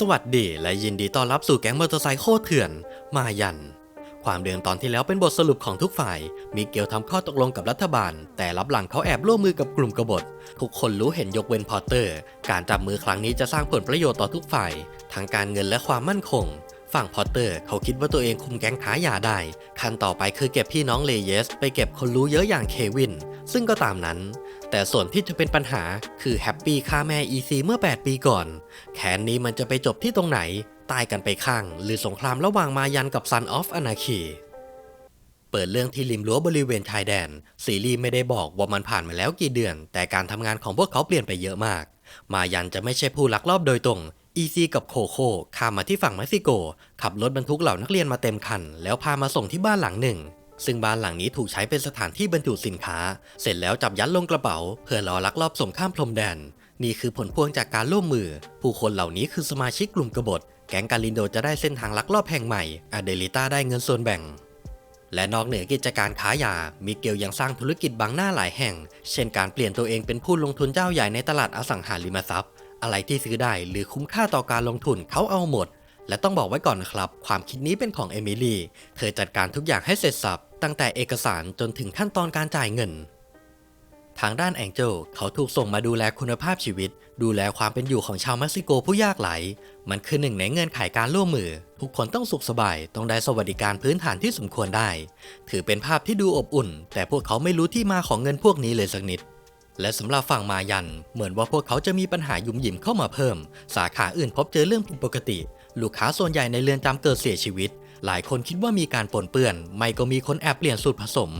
สวัสดีและยินดีต้อนรับสู่แก๊งมอเตอร์ไซค์โคตรเถื่อน มายัน ความเดิมตอนที่แล้วเป็นบทสรุปของทุกฝ่ายมีเกลทำข้อตกลงกับรัฐบาล แต่รับหลังเขาแอบร่วมมือกับกลุ่มกบฏ ทุกคนรู้เห็นยกเว้นพอตเตอร์ การจับมือครั้งนี้จะสร้างผลประโยชน์ต่อทุกฝ่าย ทั้งการเงินและความมั่นคง ฝั่งพอตเตอร์ เขาคิดว่าตัวเองคุมแก๊งค้ายาได้ ขั้นต่อไปคือเก็บพี่น้องเลเยส ไปเก็บคนรู้เยอะอย่างเควิน ซึ่งก็ตามนั้น แต่ส่วนที่จะเป็นปัญหาคือแฮปปี้ฆ่าแม่อีซีเมื่อ 8 ปีก่อน แขนนี้มันจะไปจบที่ตรงไหน ตายกันไปข้าง หรือสงครามระหว่างมายันกับ Son of Anarchy เปิดเรื่องที่ริมรั้วบริเวณชายแดน ซีรีส์ไม่ได้บอกว่ามันผ่านมาแล้วกี่เดือน แต่การทำงานของพวกเขาเปลี่ยนไปเยอะมาก มายันจะไม่ใช่ผู้ลักลอบโดยตรงอีซีกับโคโค่ข้ามมาที่ฝั่งเม็กซิโก ขับรถบรรทุกเหล่านักเรียนมาเต็มคัน แล้วพามาส่งที่บ้านหลังหนึ่ง ซึ่งบ้านหลังนี้ถูกใช้เป็นสถานที่บรรจุสินค้า เสร็จแล้วจับยัดลงกระเป๋า เพื่อรอลักลอบส่งข้ามพรมแดน นี่คือผลพวงจากการร่วมมือ ผู้คนเหล่านี้คือสมาชิกกลุ่มกบฏ แก๊งกาลินโดจะได้เส้นทางลักลอบแห่งใหม่อเดลิต้าได้เงินส่วนแบ่ง และนอกเหนือกิจการค้ายา มิเกลยังสร้างธุรกิจบางหน้าหลายแห่ง เช่นการเปลี่ยนตัวเองเป็นผู้ลงทุนเจ้าใหญ่ในตลาดอสังหาริมทรัพย์ อะไรที่ซื้อได้หรือคุ้มค่าต่อการลงทุนเขาเอาหมด และต้องบอกไว้ก่อนนะครับ ความคิดนี้เป็นของเอมิลี่ เธอจัดการทุกอย่างให้เสร็จสับ ตั้งแต่เอกสารจนถึงขั้นตอนการจ่ายเงิน ทางด้านแองเจลเขาถูกส่งมาดูแลคุณภาพชีวิต ดูแลความเป็นอยู่ของชาวเม็กซิโกผู้ยากไร้มันคือหนึ่งในเงื่อนไขการร่วมมือ ทุกคนต้องสุขสบายต้องได้สวัสดิการพื้นฐานที่สมควรได้ ถือเป็นภาพที่ดูอบอุ่น แต่พวกเขาไม่รู้ที่มาของเงินพวกนี้เลยสักนิดและสำหรับฝั่งมายัน เหมือนว่าพวกเขาจะมีปัญหายุ่มหยิมเข้ามาเพิ่ม สาขาอื่นพบเจอเรื่องผิดปกติ ลูกค้าส่วนใหญ่ในเรือนจำเกิดเสียชีวิต หลายคนคิดว่ามีการปนเปื้อน ไม่ก็มีคนแอบเปลี่ยนสูตรผสม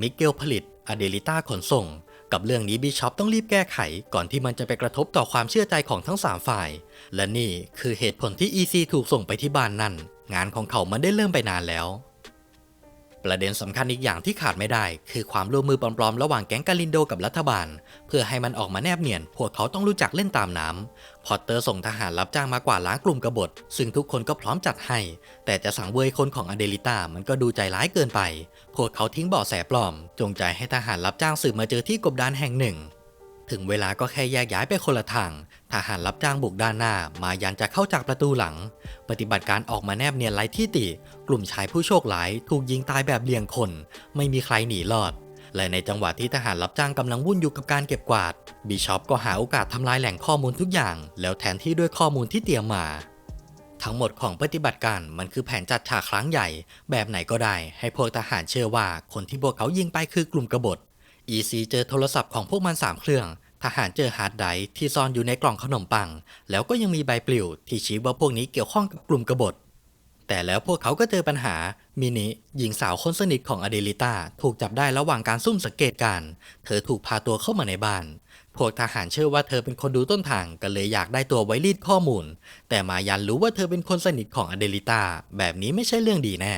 มิเกลผลิต อเดลิต้าขนส่ง กับเรื่องนี้บิชอปต้องรีบแก้ไข ก่อนที่มันจะไปกระทบต่อความเชื่อใจของทั้ง 3 ฝ่าย และนี่คือเหตุผลที่ EC ถูกส่งไปที่บ้านนั่น งานของเขามันได้เริ่มไปนานแล้ว ประเด็นสำคัญอีกอย่างที่ขาดไม่ได้ คือความร่วมมือปลอมๆ ระหว่างแก๊งกาลินโดกับรัฐบาล เพื่อให้มันออกมาแนบเนียน พวกเขาต้องรู้จักเล่นตามน้ำพอตเตอร์ส่งทหารรับจ้างมากว่าล้างกลุ่มกบฏ ซึ่งทุกคนก็พร้อมจัดให้ แต่จะสั่งเวยคนของอเดลิต้ามันก็ดูใจร้ายเกินไป พวกเขาทิ้งเบาะแสปลอม จงใจให้ทหารรับจ้างสืบมาเจอที่กบดานแห่งหนึ่ง ถึงเวลาก็แค่แยกย้ายไปคนละทาง ทหารรับจ้างบุกด้านหน้า มายันจะเข้าจากประตูหลัง ปฏิบัติการออกมาแนบเนียนไร้ที่ติ กลุ่มชายผู้โชคร้ายถูกยิงตายแบบเรียงคน ไม่มีใครหนีรอด และในจังหวะที่ทหารรับจ้างกำลังวุ่นอยู่กับการเก็บกวาด บิชอปก็หาโอกาสทำลายแหล่งข้อมูลทุกอย่าง แล้วแทนที่ด้วยข้อมูลที่เตรียมมาทั้งหมดของปฏิบัติการมันคือแผนจัดฉากครั้งใหญ่ แบบไหนก็ได้ ให้พวกทหารเชื่อว่าคนที่พวกเขายิงไปคือกลุ่มกบฏ EC เจอโทรศัพท์ของพวกมันสามเครื่อง ทหารเจอฮาร์ดไดรฟ์ที่ซ่อนอยู่ในกล่องขนมปัง แล้วก็ยังมีใบปลิวที่ชี้ว่าพวกนี้เกี่ยวข้องกับกลุ่มกบฏ แต่แล้วพวกเขาก็เจอปัญหา มินิ หญิงสาวคนสนิทของอเดลิต้าถูกจับได้ระหว่างการซุ่มสังเกตการ เธอถูกพาตัวเข้ามาในบ้าน พวกทหารเชื่อว่าเธอเป็นคนดูต้นทางก็เลยอยากได้ตัวไวรีดข้อมูล แต่มายันรู้ว่าเธอเป็นคนสนิทของอเดลิต้าแบบนี้ไม่ใช่เรื่องดีแน่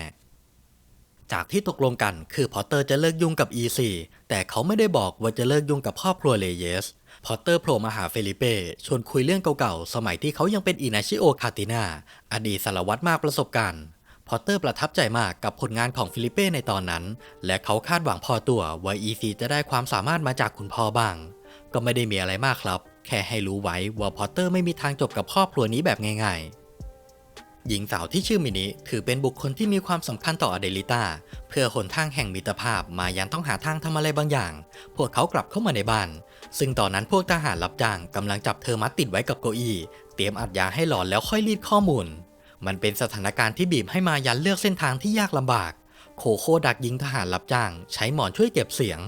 จากที่ตกลงกันคือพอตเตอร์จะเลิกยุ่งกับ E4 แต่เขาไม่ได้บอกว่าจะเลิกยุ่งกับครอบครัวเลเยส พอตเตอร์โผล่มาหาเฟลิเป้ชวนคุยเรื่องเก่าๆ สมัยที่เขายังเป็นอินาชิโอคาตินาอดีตสารวัตรมากประสบการณ์พอตเตอร์ประทับใจมากกับผลงานของฟิลิเป้ในตอนนั้น และเขาคาดหวังพอตัวว่า E4 จะได้ความสามารถมาจากคุณพ่อบ้าง ก็ไม่ได้มีอะไรมากครับ แค่ให้รู้ไว้ว่าพอตเตอร์ไม่มีทางจบกับครอบครัวนี้แบบง่ายๆ หญิงสาวที่ชื่อมินิถือเป็นบุคคลที่มีความสำคัญต่ออเดลิต้าเพื่อหนทางแห่งมิตรภาพมายันต้องหาทางทำอะไรบางอย่าง พวกเขากลับเข้ามาในบ้าน ซึ่งตอนนั้นพวกทหารรับจ้างกำลังจับเธอมัดติดไว้กับเก้าอี้เตรียมอัดยาให้หลอนแล้วค่อยรีดข้อมูล มันเป็นสถานการณ์ที่บีบให้มายันเลือกเส้นทางที่ยากลำบาก โคโค่ดักยิงทหารรับจ้าง ใช้หมอนช่วยเก็บเสียง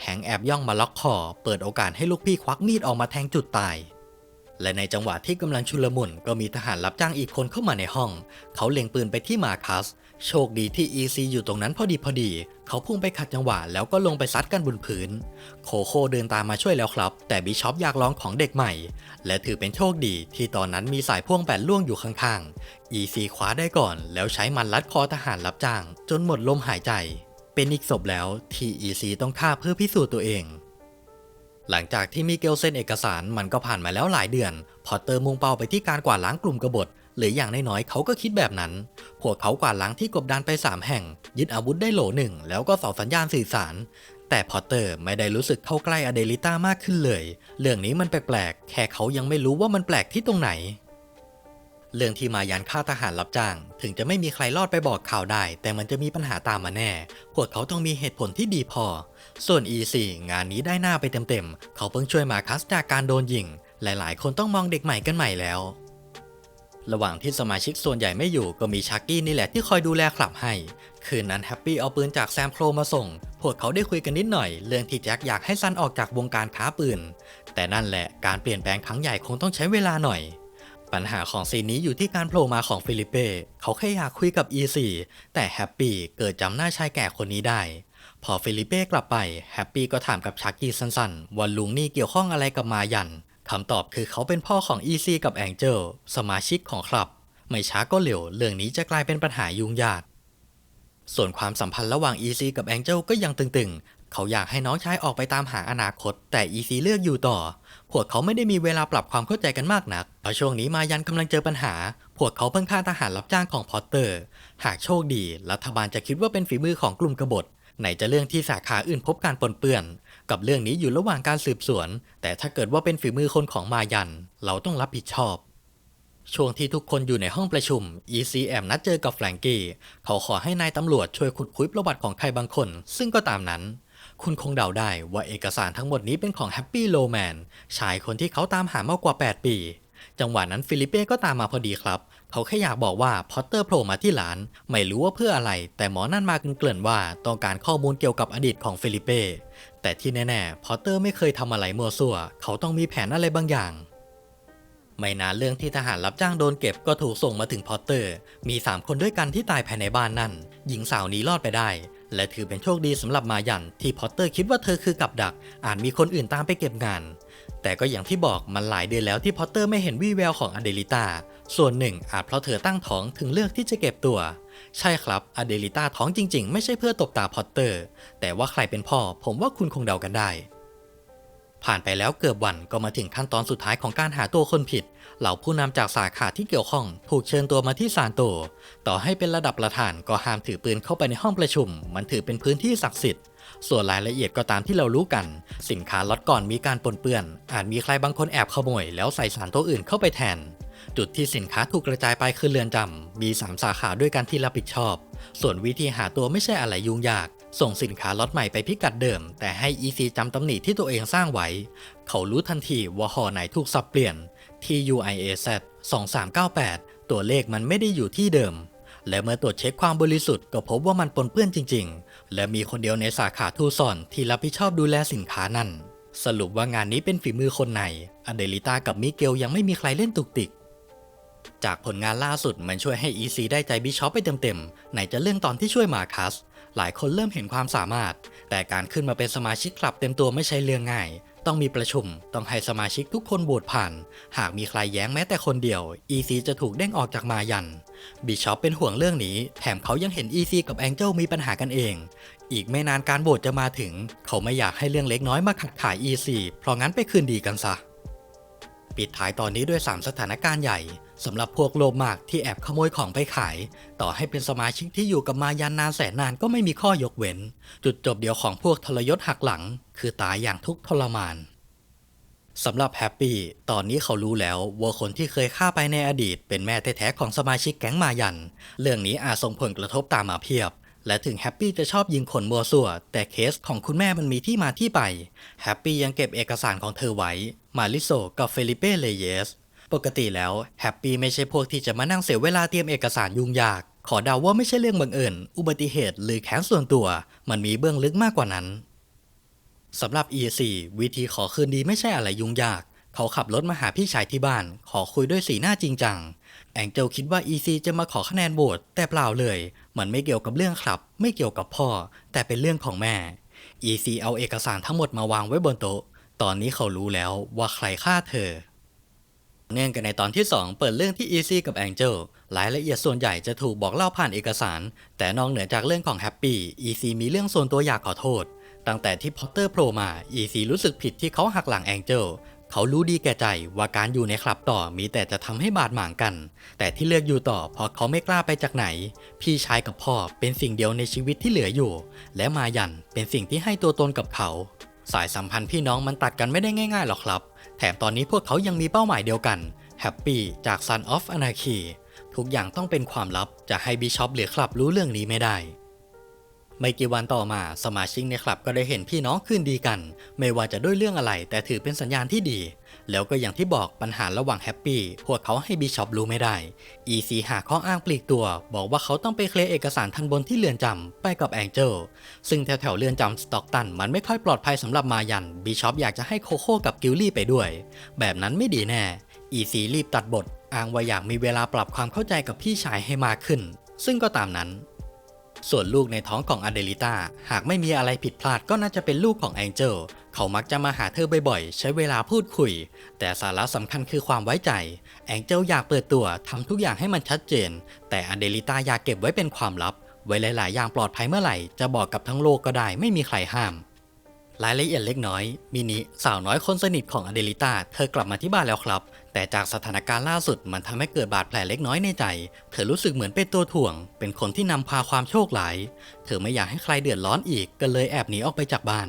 แหงแอบย่องมาล็อกคอ เปิดโอกาสให้ลูกพี่ควักมีดออกมาแทงจุดตาย และในจังหวะที่กำลังชุลมุนก็มีทหารรับจ้างอีกคนเข้ามาในห้อง เขาเล็งปืนไปที่มาคัส โชคดีที่ EC อยู่ตรงนั้นพอดีพอดี เขาพุ่งไปขัดจังหวะแล้วก็ลงไปซัดกันบนพื้น โคโค่เดินตามมาช่วยแล้วครับ แต่บิชอปอยากลองของเด็กใหม่ และถือเป็นโชคดีที่ตอนนั้นมีสายพ่วงแบนล่วงอยู่ข้างๆ EC คว้าได้ก่อน แล้วใช้มันลัดคอทหารรับจ้าง จนหมดลมหายใจ เป็นอีกศพแล้วที่ EC ต้องฆ่าเพื่อพิสูจน์ตัวเอง หลังจากที่มิเกลเซ็นเอกสารมันก็ผ่านมาแล้วหลายเดือน พอเตอร์มุ่งเป้าไปที่การกวาดล้างกลุ่มกบฏ หรืออย่างน้อยๆเขาก็คิดแบบนั้น พวกเขากวาดล้างที่กบดานไป 3 แห่ง ยึดอาวุธได้โหลหนึ่งแล้วก็เสาสัญญาณสื่อสารแต่พอตเตอร์ไม่ได้รู้สึกเข้าใกล้อเดลิต้ามากขึ้นเลย เรื่องนี้มันแปลกๆ แค่เขายังไม่รู้ว่ามันแปลกที่ตรงไหน เรื่องที่มายันฆ่าทหารรับจ้าง ถึงจะไม่มีใครรอดไปบอกข่าวได้ แต่มันจะมีปัญหาตามมาแน่ พวกเขาต้องมีเหตุผลที่ดีพอ ส่วน E4 งานนี้ได้หน้าไปเต็มๆ เขาเพิ่งช่วยมาคัสจากการโดนยิง หลายๆ คนต้องมองเด็กใหม่กันใหม่แล้ว ระหว่างที่สมาชิกส่วนใหญ่ไม่อยู่ก็มีชักกี้นี่แหละที่คอยดูแลคลับให้ คืนนั้นแฮปปี้เอาปืนจากแซมโครมาส่ง พวกเขาได้คุยกันนิดหน่อย เรื่องที่แจ็คอยากให้ซันออกจากวงการค้าปืน แต่นั่นแหละการเปลี่ยนแปลงครั้งใหญ่คงต้องใช้เวลาหน่อย ปัญหาของซีนนี้อยู่ที่การโผล่มาของฟิลิเป้ เขาแค่อยากคุยกับ E4 แต่แฮปปี้เกิดจำหน้าชายแก่คนนี้ได้ พอฟิลิเป้กลับไปแฮปปี้ก็ถามกับชักกี้สั้นๆว่าลุงนี่เกี่ยวข้องอะไรกับมายันคำตอบคือเขาเป็นพ่อของ E4 กับแองเจลสมาชิกของคลับ ไม่ช้าก็เร็วเรื่องนี้จะกลายเป็นปัญหายุ่งยากส่วนความสัมพันธ์ระหว่าง EC กับแองเจลก็ยังตึงๆ เขาอยากให้น้องชายออกไปตามหาอนาคต แต่ EC เลือกอยู่ต่อ พวกเขาไม่ได้มีเวลาปรับความเข้าใจกันมากนักเพราะช่วงนี้มายันกำลังเจอปัญหา พวกเขาเพิ่งฆ่าทหารรับจ้างของพอตเตอร์ หากโชคดี รัฐบาลจะคิดว่าเป็นฝีมือของกลุ่มกบฏ ไหนจะเรื่องที่สาขาอื่นพบการปนเปื้อน กับเรื่องนี้อยู่ระหว่างการสืบสวน แต่ถ้าเกิดว่าเป็นฝีมือคนของมายัน เราต้องรับผิดชอบช่วงที่ทุกคนอยู่ในห้องประชุม ECM นัดเจอกับแฟรงกี้ เขาขอให้นายตำรวจช่วยขุดคุยประวัติของใครบางคน ซึ่งก็ตามนั้น คุณคงเดาได้ว่าเอกสารทั้งหมดนี้เป็นของแฮปปี้โลแมนชายคนที่เขาตามหามากกว่า 8 ปี จังหวะนั้นฟิลิเป้ก็ตามมาพอดีครับ เขาแค่อยากบอกว่าพอตเตอร์โผล่มาที่ร้าน ไม่รู้ว่าเพื่ออะไร แต่หมอนั่นมาเกริ่นว่าต้องการข้อมูลเกี่ยวกับอดีตของฟิลิเป้แต่ที่แน่ๆพอตเตอร์ไม่เคยทำอะไรมัวซั่ว เขาต้องมีแผนอะไรบางอย่างไม่นานเรื่องที่ทหารรับจ้างโดนเก็บก็ถูกส่งมาถึงพอตเตอร์ มี 3 คนด้วยกันที่ตายภายในบ้านนั่น หญิงสาวนี้รอดไปได้ และถือเป็นโชคดีสำหรับมายันที่พอตเตอร์คิดว่าเธอคือกับดัก อาจมีคนอื่นตามไปเก็บงาน แต่ก็อย่างที่บอกมันหลายเดือนแล้วที่พอตเตอร์ไม่เห็นวี่แววของอเดลิตาส่วนหนึ่งอาจเพราะเธอตั้งท้องถึงเลือกที่จะเก็บตัว ใช่ครับอเดลิตาท้องจริงๆ ไม่ใช่เพื่อตบตาพอตเตอร์ แต่ว่าใครเป็นพ่อ ผมว่าคุณคงเดากันได้ ผ่านไปแล้วเกือบวันก็มาถึงขั้นตอนสุดท้ายของการหาตัวคนผิด เหล่าผู้นำจากสาขาที่เกี่ยวข้อง ถูกเชิญตัวมาที่ศาลโต ต่อให้เป็นระดับประธานก็ห้ามถือปืนเข้าไปในห้องประชุม มันถือเป็นพื้นที่ศักดิ์สิทธิ์ ส่วนรายละเอียดก็ตามที่เรารู้กัน สินค้าล็อตก่อนมีการปนเปื้อน อาจมีใครบางคนแอบขโมย แล้วใส่สารตัวอื่นเข้าไปแทน จุดที่สินค้าถูกกระจายไปคือเรือนจำมี 3 สาขาด้วยกันที่รับผิดชอบ ส่วนวิธีหาตัวไม่ใช่อะไรยุ่งยากส่งสินค้าล็อตใหม่ไปพิกัดเดิม แต่ให้ EC จำตำหนิที่ตัวเองสร้างไว้ เขารู้ทันทีว่าห่อไหนถูกสับเปลี่ยน TUIAZ 2398 ตัวเลขมันไม่ได้อยู่ที่เดิม และเมื่อตรวจเช็คความบริสุทธิ์ก็พบว่ามันปนเปื้อนจริง ๆ และมีคนเดียวในสาขาทูซอนที่รับผิดชอบดูแลสินค้านั่น สรุปว่างานนี้เป็นฝีมือคนในอเดลิต้ากับมิเกลยังไม่มีใครเล่นตุกติก จากผลงานล่าสุดมันช่วยให้ EC ได้ใจบิชอปไปเต็มๆไหนจะเรื่องตอนที่ช่วยมาคัสหลายคนเริ่มเห็นความสามารถ แต่การขึ้นมาเป็นสมาชิกคลับเต็มตัวไม่ใช่เรื่องง่าย ต้องมีประชุม ต้องให้สมาชิกทุกคนโหวตผ่าน หากมีใครแย้งแม้แต่คนเดียว EC จะถูกเด้งออกจากมายัน บิชอปเป็นห่วงเรื่องนี้ แถมเขายังเห็น EC กับแองเจิลมีปัญหากันเอง อีกไม่นานการโหวตจะมาถึง เขาไม่อยากให้เรื่องเล็กน้อยมาขัดขาย EC เพราะงั้นไปคืนดีกันซะ ปิดท้ายตอนนี้ด้วย 3 สถานการณ์ใหญ่สำหรับพวกโลมากที่แอบขโมยของไปขาย ต่อให้เป็นสมาชิกที่อยู่กับมายันนานแสนนานก็ไม่มีข้อยกเว้น จุดจบเดียวของพวกทรยศหักหลัง คือตายอย่างทุกข์ทรมานสำหรับแฮปปี้ตอนนี้เขารู้แล้วว่าคนที่เคยฆ่าไปในอดีต เป็นแม่แท้ๆของสมาชิกแก๊งมายัน เรื่องนี้อาจส่งผลกระทบตามมาเพียบ และถึงแฮปปี้จะชอบยิงคนมัวซั่ว แต่เคสของคุณแม่มันมีที่มาที่ไปแฮปปี้ยังเก็บเอกสารของเธอไว้ มาริโซกับเฟลิเป้เลเยสปกติแล้วแฮปปี้ไม่ใช่พวกที่จะมานั่งเสียเวลาเตรียมเอกสารยุ่งยาก ขอเดาว่าไม่ใช่เรื่องบังเอิญอุบัติเหตุหรือแค้นส่วนตัว มันมีเบื้องลึกมากกว่านั้น สำหรับ E4 วิธีขอคืนดีไม่ใช่อะไรยุ่งยาก เขาขับรถมาหาพี่ชายที่บ้าน ขอคุยด้วยสีหน้าจริงจัง แองเจลคิดว่า EC จะมาขอคะแนนโหวตแต่เปล่าเลย มันไม่เกี่ยวกับเรื่องครับ ไม่เกี่ยวกับพ่อ แต่เป็นเรื่องของแม่ EC เอาเอกสารทั้งหมดมาวางไว้บนโต๊ะ ตอนนี้เขารู้แล้วว่าใครฆ่าเธอ เนื่องกันในตอนที่ 2 เปิดเรื่องที่ EC กับ Angel รายละเอียดส่วนใหญ่จะถูกบอกเล่าผ่านเอกสาร แต่นอกเหนือจากเรื่องของ Happy EC มีเรื่องส่วนตัวอยากขอโทษ ตั้งแต่ที่พอตเตอร์โผล่มา EC รู้สึกผิดที่เขาหักหลัง Angel เขารู้ดีแก่ใจว่าการอยู่ในคลับต่อมีแต่จะทำให้บาดหมางกัน แต่ที่เลือกอยู่ต่อเพราะเขาไม่กล้าไปจากไหน พี่ชายกับพ่อเป็นสิ่งเดียวในชีวิตที่เหลืออยู่ และมายันเป็นสิ่งที่ให้ตัวตนกับเขา สายสัมพันธ์พี่น้องมันตัดกันไม่ได้ง่ายๆหรอกครับ แถมตอนนี้พวกเขายังมีเป้าหมายเดียวกันแฮปปี้จาก Son of Anarchy ทุกอย่างต้องเป็นความลับจะให้บิชอปหรือคลับรู้เรื่องนี้ไม่ได้ ไม่กี่วันต่อมาสมาชิกในคลับก็ได้เห็นพี่น้องคืนดีกัน ไม่ว่าจะด้วยเรื่องอะไร แต่ถือเป็นสัญญาณที่ดี แล้วก็อย่างที่บอกปัญหาระหว่างแฮปปี้พวกเขาให้บิชอปรู้ไม่ได้ EC หาข้ออ้างปลีกตัว บอกว่าเขาต้องไปเคลียร์เอกสารทันบนที่เรือนจำไปกับแองเจลซึ่งแถวๆเรือนจำสต็อกตันมันไม่ค่อยปลอดภัยสำหรับมายันบิชอปอยากจะให้โคโค่กับกิลลี่ไปด้วย แบบนั้นไม่ดีแน่ EC รีบตัดบทอ้างว่าอยากมีเวลาปรับความเข้าใจกับพี่ชายให้มากขึ้น ซึ่งก็ตามนั้น ส่วนลูกในท้องของอเดลิต้าหากไม่มีอะไรผิดพลาดก็น่าจะเป็นลูกของแองเจลเขามักจะมาหาเธอบ่อยๆ ใช้เวลาพูดคุย แต่สาระสำคัญคือความไว้ใจ แองเจลอยากเปิดตัวทำทุกอย่างให้มันชัดเจน แต่อเดลิต้าอยากเก็บไว้เป็นความลับ ไว้หลายๆ อย่างปลอดภัยเมื่อไหร่ จะบอกกับทั้งโลกก็ได้ไม่มีใครห้าม รายละเอียดเล็กน้อยมินิสาวน้อยคนสนิทของอเดลิต้าเธอกลับมาที่บ้านแล้วครับ แต่จากสถานการณ์ล่าสุดมันทำให้เกิดบาดแผลเล็กน้อยในใจ เธอรู้สึกเหมือนเป็นตัวถ่วง เป็นคนที่นำพาความโชคหลาย เธอไม่อยากให้ใครเดือดร้อนอีก ก็เลยแอบหนีออกไปจากบ้าน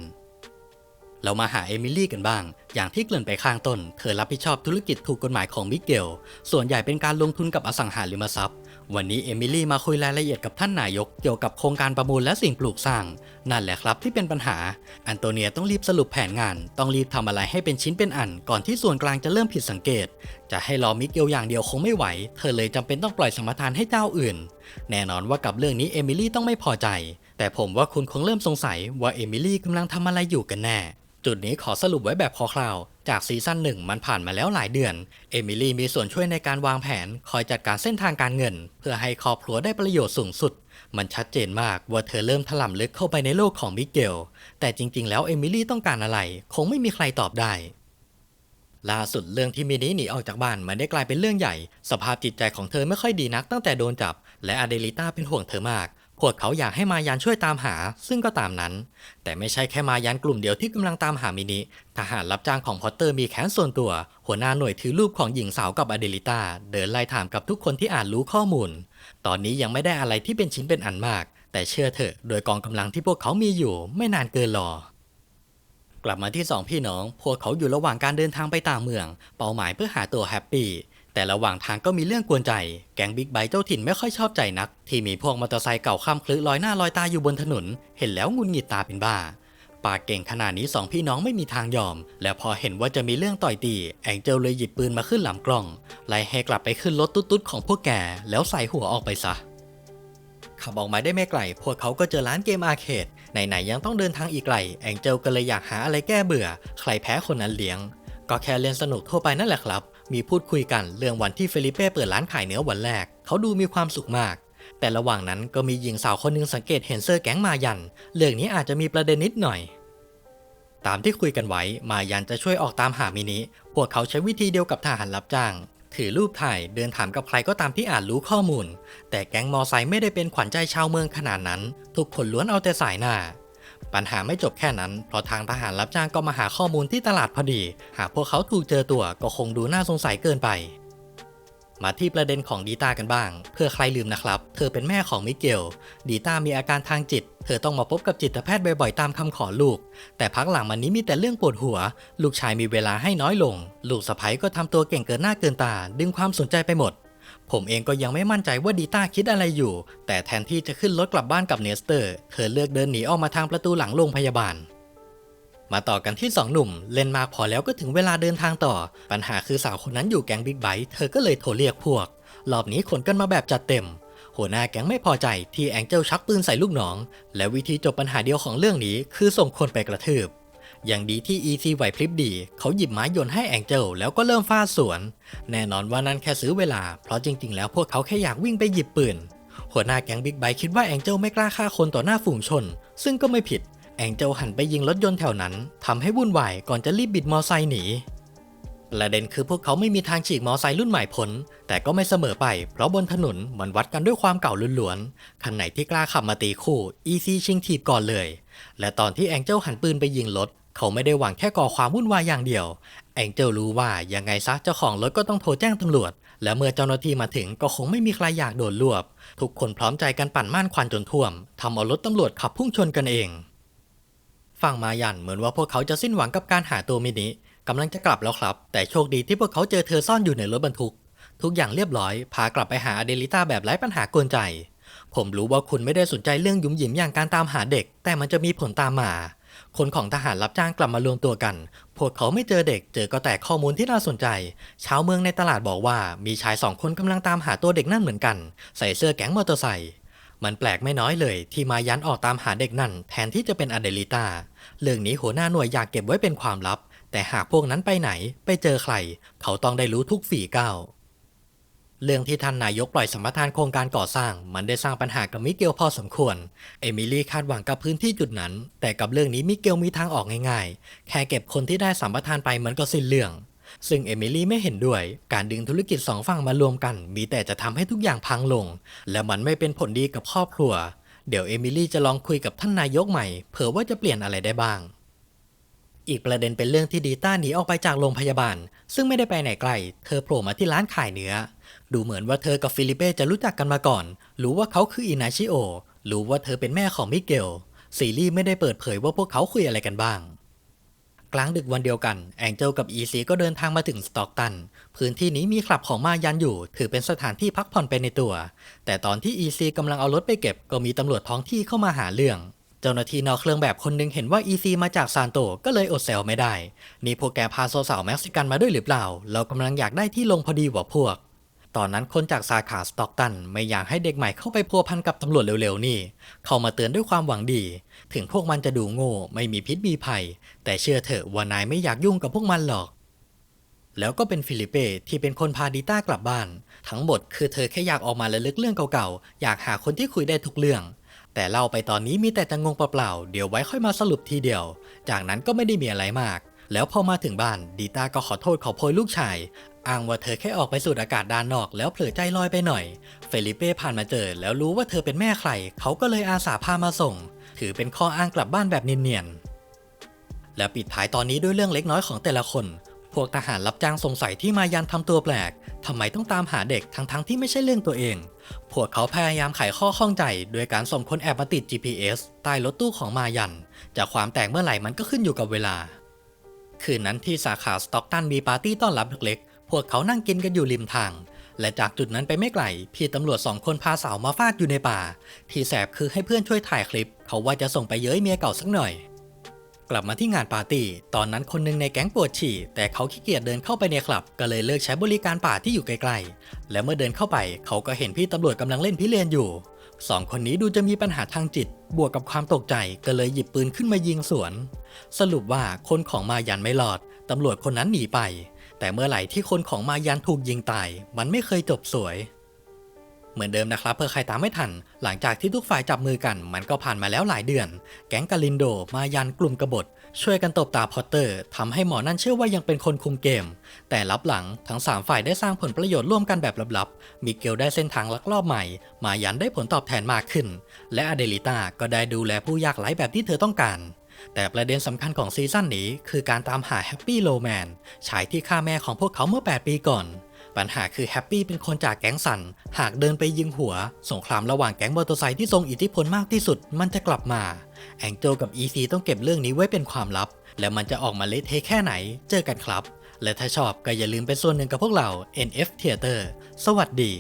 เรามาหาเอมิลี่กันบ้าง อย่างที่เกริ่นไปข้างต้น เธอรับผิดชอบธุรกิจถูกกฎหมายของมิเกล ส่วนใหญ่เป็นการลงทุนกับอสังหาริมทรัพย์ วันนี้เอมิลี่มาคุยรายละเอียดกับท่านนายกเกี่ยวกับโครงการประมูลและสิ่งปลูกสร้าง นั่นแหละครับที่เป็นปัญหา อันโตเนียต้องรีบสรุปแผนงาน ต้องรีบทำอะไรให้เป็นชิ้นเป็นอัน ก่อนที่ส่วนกลางจะเริ่มผิดสังเกต จะให้รอมิเกลอย่างเดียวคงไม่ไหว เธอเลยจำเป็นต้องปล่อยสมรทานให้เจ้าอื่น แน่นอนว่ากับเรื่องนี้เอมิลี่ต้องไม่พอใจ แต่ผมว่าคุณคงเริ่มสงสัยว่าเอมิลี่กำลังทำอะไรอยู่กันแน่จุดนี้ขอสรุปไว้แบบคร่าว จากซีซั่นหนึ่งมันผ่านมาแล้วหลายเดือน เอมิลี่มีส่วนช่วยในการวางแผน คอยจัดการเส้นทางการเงิน เพื่อให้ครอบครัวได้ประโยชน์สูงสุด มันชัดเจนมากว่าเธอเริ่มถล่ำลึกเข้าไปในโลกของมิเกล แต่จริง ๆ แล้วเอมิลี่ต้องการอะไร คงไม่มีใครตอบได้ล่าสุดเรื่องที่มินิหนีออกจากบ้านมันได้กลายเป็นเรื่องใหญ่ สภาพจิตใจของเธอไม่ค่อยดีนักตั้งแต่โดนจับ และอเดลิต้าเป็นห่วงเธอมาก วกเขาอยากให้มายันช่วยตามหา ซึ่งก็ตามนั้น แต่ไม่ใช่แค่มายันกลุ่มเดียวที่กำลังตามหามินิ ทหารรับจ้างของพอตเตอร์มีแขนส่วนตัว หัวหน้าหน่วยถือรูปของหญิงสาวกับอเดลิต้าเดินไล่ถามกับทุกคนที่อ่านรู้ข้อมูล ตอนนี้ยังไม่ได้อะไรที่เป็นชิ้นเป็นอันมาก แต่เชื่อเถอะ โดยกองกำลังที่พวกเขามีอยู่ ไม่นานเกินรอกลับมาที่สองพี่น้อง พวกเขาอยู่ระหว่างการเดินทางไปต่างเมือง เป้าหมายเพื่อหาตัวแฮปปี้ แต่ระหว่างทางก็มีเรื่องกวนใจ แก๊งบิ๊กไบค์เจ้าถิ่นไม่ค่อยชอบใจนัก ที่มีพวกมอเตอร์ไซค์เก่าข้ามคลือลอยหน้าลอยตาอยู่บนถนน เห็นแล้วงุนหงิดตาเป็นบ้าปากเก่งขนาดนี้สองพี่น้องไม่มีทางยอม และพอเห็นว่าจะมีเรื่องต่อยตี แองเจลเลยหยิบปืนมาขึ้นหลำกล้อง ไล่ให้กลับไปขึ้นรถตุ๊ดๆของพวกแก แล้วใส่หัวออกไปซะ ขับออกมาได้ไม่ไกล พวกเขาก็เจอร้านเกมอาร์เคด ไหนๆยังต้องเดินทางอีกไกล แองเจลก็เลยอยากหาอะไรแก้เบื่อ ใครแพ้คนนั้นเลี้ยง ก็แค่เล่นสนุกทั่วไปนั่นแหละครับ มีพูดคุยกันเรื่องวันที่เฟลิเป้เปิดร้านขายเนื้อวันแรก เขาดูมีความสุขมาก แต่ระหว่างนั้นก็มีหญิงสาวคนหนึงสังเกตเห็นเซอร์แก๊งมายัน เรื่องนี้อาจจะมีประเด็นนิดหน่อย ตามที่คุยกันไว้ มายันจะช่วยออกตามหามินิ พวกเขาใช้วิธีเดียวกับทหารรับจ้าง ถือรูปถ่ายเดินถามกับใครก็ตามที่อานรู้ข้อมูล แต่แก๊งมอไซค์ไม่ได้เป็นขวัญใจชาวเมืองขนาดนั้น ทุกคนล้วนเอาแต่สายหน้า ปัญหาไม่จบแค่นั้น เพราะทางทหารรับจ้างก็มาหาข้อมูลที่ตลาดพอดี หากพวกเขาถูกเจอตัวก็คงดูน่าสงสัยเกินไป มาที่ประเด็นของดีต้ากันบ้าง เพื่อใครลืมนะครับ เธอเป็นแม่ของมิเกล ดีต้ามีอาการทางจิต เธอต้องมาพบกับจิตแพทย์บ่อยๆตามคำขอลูก แต่พักหลังมันนี้มีแต่เรื่องปวดหัว ลูกชายมีเวลาให้น้อยลง ลูกสะใภ้ก็ทำตัวเก่งเกินหน้าเกินตา ดึงความสนใจไปหมด ผมเองก็ยังไม่มั่นใจว่าดีต้าคิดอะไรอยู่ แต่แทนที่จะขึ้นรถกลับบ้านกับเนสเตอร์ เธอเลือกเดินหนีออกมาทางประตูหลังโรงพยาบาล มาต่อกันที่ 2 หนุ่ม เล่นมากพอแล้วก็ถึงเวลาเดินทางต่อ ปัญหาคือสาวคนนั้นอยู่แก๊งบิ๊กไบค์เธอก็เลยโทรเรียกพวก รอบนี้ขนกันมาแบบจัดเต็ม หัวหน้าแก๊งไม่พอใจที่แองเจิลชักปืนใส่ลูกน้อง และวิธีจบปัญหาเดียวของเรื่องนี้คือส่งคนไปกระทืบ อย่างดีที่ EC ไหวพริบดี เขาหยิบไม้โยนให้แองเจิลแล้วก็เริ่มฟาดสวน แน่นอนว่านั่นแค่ซื้อเวลา เพราะจริงๆ แล้วพวกเขาแค่อยากวิ่งไปหยิบปืน หัวหน้าแก๊งบิ๊กไบค์คิดว่าแองเจิลไม่กล้าฆ่าคนต่อหน้าฝูงชน ซึ่งก็ไม่ผิด แองเจิลหันไปยิงรถยนต์แถวนั้นทำให้วุ่นวายก่อนจะรีบบิดมอไซค์หนีประเด็นคือพวกเขาไม่มีทางฉีกมอไซค์รุ่นใหม่พ้นแต่ก็ไม่เสมอไป เพราะบนถนนมันวัดกันด้วยความเก่าล้วนๆคันไหนที่กล้าขับมาตีคู่ EC ชิงถีบก่อนเลย และตอนที่แองเจิลหันปืนไปยิงรถ เขาไม่ได้หวังแค่ก่อความวุ่นวายอย่างเดียว แองเจลรู้ว่ายังไงซะเจ้าของรถก็ต้องโทรแจ้งตำรวจ และเมื่อเจ้าหน้าที่มาถึงก็คงไม่มีใครอยากโดนรวบ ทุกคนพร้อมใจกันปั่นม่านควันจนท่วมทำเอารถตำรวจขับพุ่งชนกันเอง ฝั่งมายันเหมือนว่าพวกเขาจะสิ้นหวังกับการหาตัวมินิกำลังจะกลับแล้วครับ แต่โชคดีที่พวกเขาเจอเธอซ่อนอยู่ในรถบรรทุก ทุกอย่างเรียบร้อย พากลับไปหาอเดลิต้าแบบไร้ปัญหากวนใจ ผมรู้ว่าคุณไม่ได้สนใจเรื่องยุ่มหยิมอย่างการตามหาเด็ก แต่มันจะมีผลตามมา คนของทหารรับจ้างกลับมารวมตัวกัน พวกเขาไม่เจอเด็ก เจอก็แต่ข้อมูลที่น่าสนใจ ชาวเมืองในตลาดบอกว่ามีชายสองคนกำลังตามหาตัวเด็กนั่นเหมือนกัน ใส่เสื้อแก๊งมอเตอร์ไซค์มันแปลกไม่น้อยเลย ที่มายันออกตามหาเด็กนั่น แทนที่จะเป็นอเดลิตาเรื่องนี้หัวหน้าหน่วยอยากเก็บไว้เป็นความลับ แต่หากพวกนั้นไปไหน ไปเจอใคร เขาต้องได้รู้ทุกฝีก้าว เรื่องที่ท่านนายกปล่อยสัมปทานโครงการก่อสร้าง มันได้สร้างปัญหากับมิเกลพอสมควร เอมิลี่คาดหวังกับพื้นที่จุดนั้น แต่กับเรื่องนี้มิเกลมีทางออกง่ายๆ แค่เก็บคนที่ได้สัมปทานไปเหมือนก็สิ้นเรื่อง ซึ่งเอมิลี่ไม่เห็นด้วย การดึงธุรกิจสองฝั่งมารวมกัน มีแต่จะทำให้ทุกอย่างพังลง และมันไม่เป็นผลดีกับครอบครัว เดี๋ยวเอมิลี่จะลองคุยกับท่านนายกใหม่ เผื่อว่าจะเปลี่ยนอะไรได้บ้างอีกประเด็นเป็นเรื่องที่ดีต้าหนีออกไปจากโรงพยาบาล ซึ่งไม่ได้ไปไหนไกล เธอโผล่มาที่ร้านขายเนื้อ ดูเหมือนว่าเธอกับฟิลิเป้จะรู้จักกันมาก่อน รู้ว่าเขาคืออินาชิโอ รู้ว่าเธอเป็นแม่ของมิเกล ซีรีส์ไม่ได้เปิดเผยว่าพวกเขาคุยอะไรกันบ้าง กลางดึกวันเดียวกัน แองเจลกับอีซีก็เดินทางมาถึงสตอกตัน พื้นที่นี้มีคลับของมายันอยู่ ถือเป็นสถานที่พักผ่อนไปในตัว แต่ตอนที่อีซีกำลังเอารถไปเก็บ ก็มีตำรวจท้องที่เข้ามาหาเรื่องเจ้าหน้าที่นอกเครื่องแบบคนหนึงเห็นว่าอีซีมาจากซานโตก็เลยอดแซวไม่ได้ นี่พวกแกพาโซสาวเม็กซิกันมาด้วยหรือเปล่า เรากำลังอยากได้ที่ลงพอดีกว่าพวก ตอนนั้นคนจากสาขาสตอกตันไม่อยากให้เด็กใหม่เข้าไปพัวพันกับตำรวจเร็วๆนี่ เข้ามาเตือนด้วยความหวังดี ถึงพวกมันจะดูโง่ไม่มีพิษมีภัย แต่เชื่อเถอะว่านายไม่อยากยุ่งกับพวกมันหรอก แล้วก็เป็นฟิลิเป้ที่เป็นคนพาดิต้ากลับบ้าน ทั้งหมดคือเธอแค่อยากออกมาระลึกเรื่องเก่าๆ อยากหาคนที่คุยได้ทุกเรื่อง แต่เล่าไปตอนนี้มีแต่จะงงเปล่าๆ เดี๋ยวไว้ค่อยมาสรุปทีเดียว จากนั้นก็ไม่ได้มีอะไรมาก แล้วพอมาถึงบ้านดีต้าก็ขอโทษขอโพยลูกชาย อ้างว่าเธอแค่ออกไปสูดอากาศด้านนอก แล้วเผลอใจลอยไปหน่อย เฟลิเป้ผ่านมาเจอ แล้วรู้ว่าเธอเป็นแม่ใคร เขาก็เลยอาสาพามาส่ง ถือเป็นข้ออ้างกลับบ้านแบบเนียนๆ และปิดท้ายตอนนี้ด้วยเรื่องเล็กน้อยของแต่ละคน พวกทหารรับจ้างสงสัยที่มายันทำตัวแปลกทำไมต้องตามหาเด็กทั้งๆที่ไม่ใช่เรื่องตัวเอง พวกเขาพยายามไขข้อข้องใจ โดยการส่งคนแอบมาติด GPS ใต้รถตู้ของมายัน จากความแตกเมื่อไหร่มันก็ขึ้นอยู่กับเวลา คืนนั้นที่สาขาสต็อกตันมีปาร์ตี้ต้อนรับเล็กๆ พวกเขานั่งกินกันอยู่ริมทาง และจากจุดนั้นไปไม่ไกล พี่ตำรวจสองคนพาสาวมาฟาดอยู่ในป่า ที่แสบคือให้เพื่อนช่วยถ่ายคลิป เขาว่าจะส่งไปเย้ยเมียเก่าสักหน่อย กลับมาที่งานปาร์ตี้ ตอนนั้นคนหนึ่งในแก๊งปวดฉี่ แต่เขาขี้เกียจเดินเข้าไปในคลับ ก็เลยเลิกใช้บริการป่าที่อยู่ไกลๆ และเมื่อเดินเข้าไป เขาก็เห็นพี่ตำรวจกำลังเล่นพิเรนอยู่ สองคนนี้ดูจะมีปัญหาทางจิต บวกกับความตกใจก็เลยหยิบปืนขึ้นมายิงสวน สรุปว่าคนของมายันไม่รอด ตำรวจคนนั้นหนีไป แต่เมื่อไหร่ที่คนของมายันถูกยิงตาย มันไม่เคยจบสวย เหมือนเดิมนะครับเพื่อใครตามไม่ทัน หลังจากที่ทุกฝ่ายจับมือกัน มันก็ผ่านมาแล้วหลายเดือน แก๊งกาลินโด มายันกลุ่มกบฏ ช่วยกันตบตาพอตเตอร์ทำให้หมอนั่นเชื่อว่ายังเป็นคนคุมเกม แต่ลับหลังทั้ง 3 ฝ่ายได้สร้างผลประโยชน์ร่วมกันแบบลับๆ มิเกลได้เส้นทางลักลอบใหม่ มายันได้ผลตอบแทนมากขึ้น และอเดลิต้าก็ได้ดูแลผู้ยากไร้แบบที่เธอต้องการ แต่ประเด็นสำคัญของซีซั่นนี้คือการตามหาแฮปปี้โลแมนชายที่ฆ่าแม่ของพวกเขาเมื่อ 8 ปีก่อน ปัญหาคือแฮปปี้เป็นคนจากแก๊งสัน หากเดินไปยิงหัว สงครามระหว่างแก๊งมอเตอร์ไซค์ที่ทรงอิทธิพลมากที่สุด มันจะกลับมา แองเจลกับ EC ต้องเก็บเรื่องนี้ไว้เป็นความลับ แล้วมันจะออกมาเละเทะแค่ไหน เจอกันครับ และถ้าชอบก็อย่าลืมเป็นส่วนหนึ่งกับพวกเรา NF Theater สวัสดี